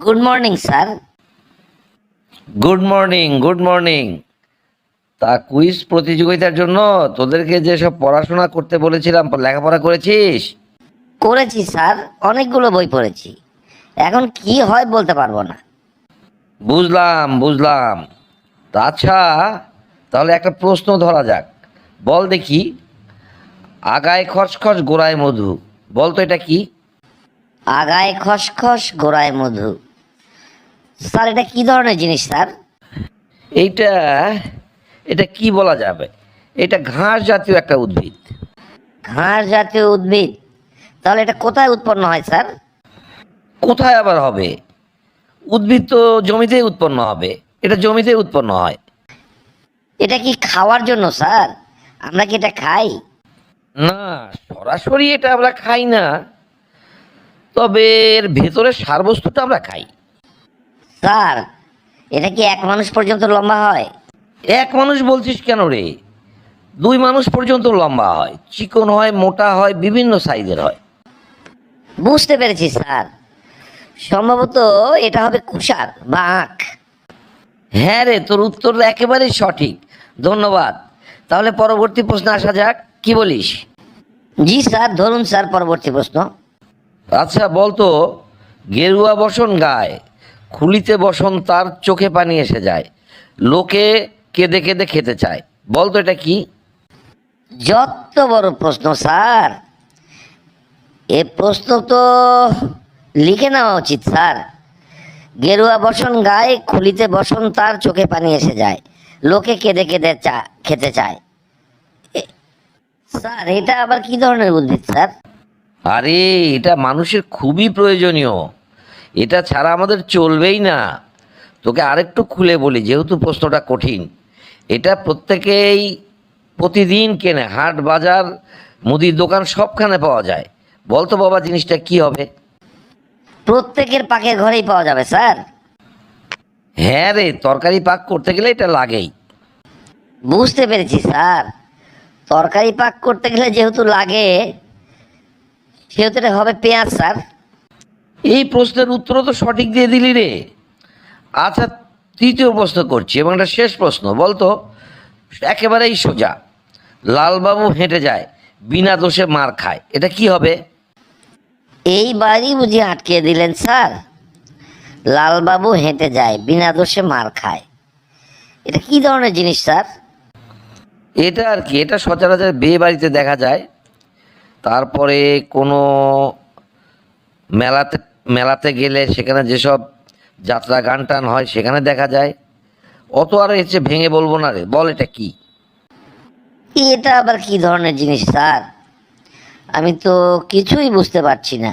Good morning sir good morning good morning তা quiz প্রতিযোগিতার জন্য তোদেরকে যেসব পড়াশোনা করতে বলেছিলাম লেখাপড়া করেছিস? করেছি স্যার। অনেকগুলো বই পড়েছি। এখন কি হয় বলতে পারব না। বুঝলাম বুঝলাম। আচ্ছা তাহলে একটা প্রশ্ন ধরা যাক। বল দেখি। আগায় খসখস গোড়ায় মধু। বল তো এটা কি? আগায় খসখস গোড়ায় মধু। স্যার এটা কি ধরনের জিনিস স্যার? এইটা এটা কি বলা যাবে? এটা ঘাস জাতীয় একটা উদ্ভিদ। ঘাস জাতীয় উদ্ভিদ? তাহলে এটা কোথায় উৎপন্ন হয় স্যার? কোথায় আবার হবে? উদ্ভিদ তো জমিতেই উৎপন্ন হবে। এটা জমিতেই উৎপন্ন হয়। এটা কি খাওয়ার জন্য স্যার? আমরা কি এটা খাই? না সরাসরি এটা আমরা খাই না। তবে এর ভেতরের সার বস্তুটা আমরা খাই। স্যার এটা কি এক মানুষ পর্যন্ত লম্বা হয়? এক মানুষ বলছিস কেন রে? দুই মানুষ পর্যন্ত লম্বা হয়। চিকন হয় মোটা হয় বিভিন্ন সাইজের হয়। বুঝতে পেরেছি স্যার। সম্ভবত এটা হবে কুষার বা আখ। হ্যাঁ রে তোর উত্তর একেবারেই সঠিক। ধন্যবাদ। তাহলে পরবর্তী প্রশ্ন আসা যাক। কি বলিস? জি স্যার ধরুন স্যার পরবর্তী প্রশ্ন। আচ্ছা বলতো গেরুয়া বসন গায়। খুলিতে বসন তার চোখে পানি এসে যায়। লোকে কেঁদে কেঁদে খেতে চায়। বলতো এটা কি? যত বড় প্রশ্ন স্যার। এ প্রশ্ন তো লিখে নেওয়া উচিত স্যার। গেরুয়া বসন গায়ে খুলিতে বসন তার চোখে পানি এসে যায়। লোকে কেঁদে কেঁদে চা খেতে চায়। স্যার এটা আবার কি ধরনের উদ্ভিদ স্যার? আরে এটা মানুষের খুবই প্রয়োজনীয়। এটা ছাড়া আমাদের চলবেই না। তোকে আরেকটু খুলে বলি যেহেতু প্রশ্নটা কঠিন এটা প্রত্যেকেই প্রতিদিন কেনে হাট বাজার মুদির দোকান সবখানে পাওয়া যায়। বলতো বাবা জিনিসটা কি হবে? প্রত্যেকের পাকের ঘরেই পাওয়া যাবে স্যার। হ্যাঁ রে তরকারি পাক করতে গেলে এটা লাগেই। বুঝতে পেরেছি স্যার। তরকারি পাক করতে গেলে যেহেতু লাগে সেহেতু এটা হবে পেঁয়াজ স্যার। এই প্রশ্নের উত্তর তো সঠিক দিয়ে দিলি রে। আচ্ছা তৃতীয় প্রশ্ন করছি এবং এটা শেষ প্রশ্ন বলতো একেবারেই সোজা। লালবাবু হেঁটে যায় বিনা দোষে মার খায় এটা কি হবে? এইবারই বুঝি আটকে দিলেন স্যার। লালবাবু হেঁটে যায় বিনা দোষে মার খায়। এটা কি ধরনের জিনিস স্যার? এটা আর কি এটা সচরাচর বিয়ে বাড়িতে দেখা যায়। তারপরে কোনো মেলাতে মেলাতে গেলে সেখানে যেসব যাত্রা গান টান হয় সেখানে দেখা যায়। অত আর এসে ভেঙে বলব না রে বল এটা কি এটা আবার কি ধরনের জিনিস স্যার? আমি তো কিছুই বুঝতে পারছি না।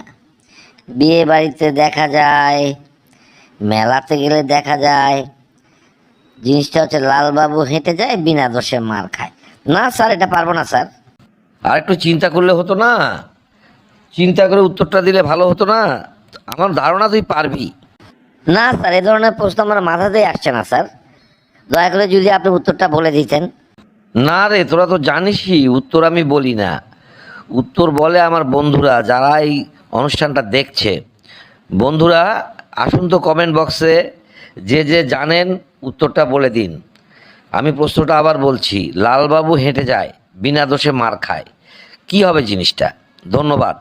বিয়ে বাড়িতে দেখা যায় মেলাতে গেলে দেখা যায় জিনিসটা হচ্ছে লালবাবু হেঁটে যায় বিনা দোষে মার খায়। না স্যার এটা পারব না স্যার। আর একটু চিন্তা করলে হতো না? চিন্তা করে উত্তরটা দিলে ভালো হতো না? আমার ধারণা তুই পারবি। না স্যার এ ধরনের প্রশ্ন আমার মাথাতেই আসছে না স্যার। দয়া করে যদি আপনি উত্তরটা বলে দিতেন। না রে তোরা তো জানিসই উত্তর আমি বলি না। উত্তর বলে আমার বন্ধুরা যারা এই অনুষ্ঠানটা দেখছে। বন্ধুরা আসুন তো কমেন্ট বক্সে যে যে জানেন উত্তরটা বলে দিন। আমি প্রশ্নটা আবার বলছি লালবাবু হেঁটে যায় বিনা দোষে মার খায়। কি হবে জিনিসটা? ধন্যবাদ।